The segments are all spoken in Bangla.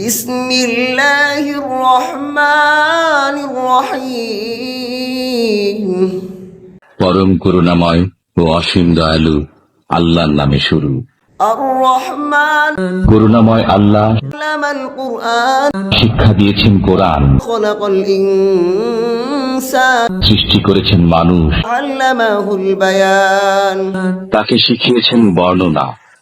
بسم الله الرحمن الرحيم পরম করুণাময় ও অসীম দয়ালু আল্লাহর নামে শুরু الرحمن করুণাময় আল্লাহ علم القرآن শিক্ষা দিয়েছেন কোরআন خلق الإنسان সৃষ্টি করেছেন মানুষ علمه البيان তাকে শিখিয়েছেন বর্ণনা الشمس والقمر بحسبان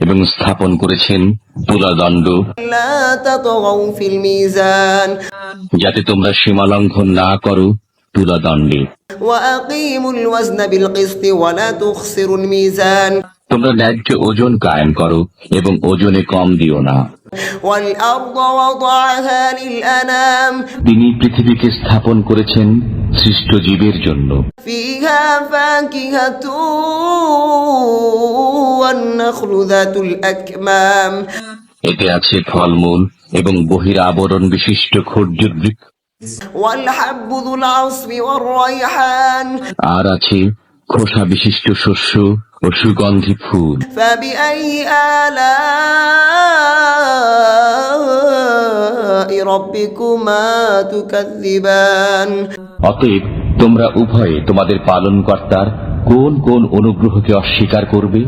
এবং স্থাপন করেছেন তুলাদণ্ড যাতে তোমরা সীমা লঙ্ঘন না করো তুলাদণ্ডে তোমরা ন্যায্য ওজন কায়েম করো এবং ওজনে কম দিও না। তিনি পৃথিবীকে স্থাপন করেছেন সৃষ্ট জীবের জন্য। والنخل ذات الأكمام এতে আছে ফলমূল এবং বহির আবরণ বিশিষ্ট খর্জুর বৃক্ষ والحب ذو العصف والريحان আর আছে খোসা বিশিষ্ট শস্য ও সুগন্ধি ফুল فبأي آلاء ربكما تكذبان অতএব তোমরা উভয়ে তোমাদের পালনকর্তার কোন কোন অনুগ্রহকে অস্বীকার করবে?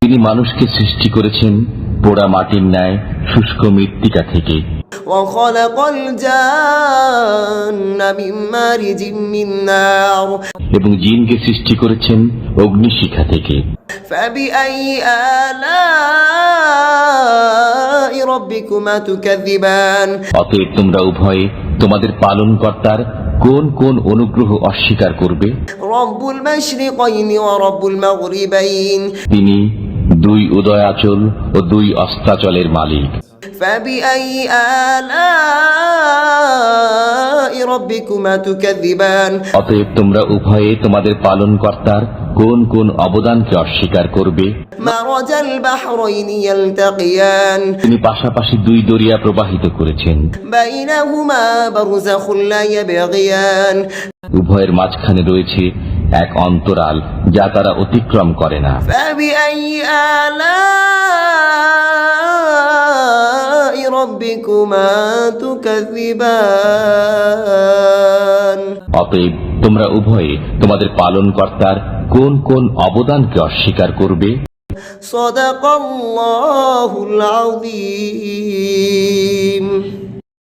তিনি মানুষকে সৃষ্টি করেছেন পোড়া মাটির ন্যায় শুষ্ক মৃত্তিকা থেকে। এবং জিনকে সৃষ্টি করেছেন অগ্নিশিখা থেকে। অতএব তোমরা উভয়ে তোমাদের পালন কর্তার কোন কোন অনুগ্রহ অস্বীকার করবে? তিনি দুই উদয়াচল ও দুই অস্তাচলের মালিক। অতএব তোমরা উভয়ে তোমাদের পালন কর্তার কোন কোন অবদানকে অস্বীকার করবে? তিনি পাশাপাশি দুই দরিয়া প্রবাহিত করেছেন। উভয়ের মাঝখানে রয়েছে এক অন্তরাল যা তারা অতিক্রম করে না। অতএব তোমরা উভয়ে তোমাদের পালনকর্তার কোন কোন অবদানকে অস্বীকার করবে? সদাকল্লাহুল আযীম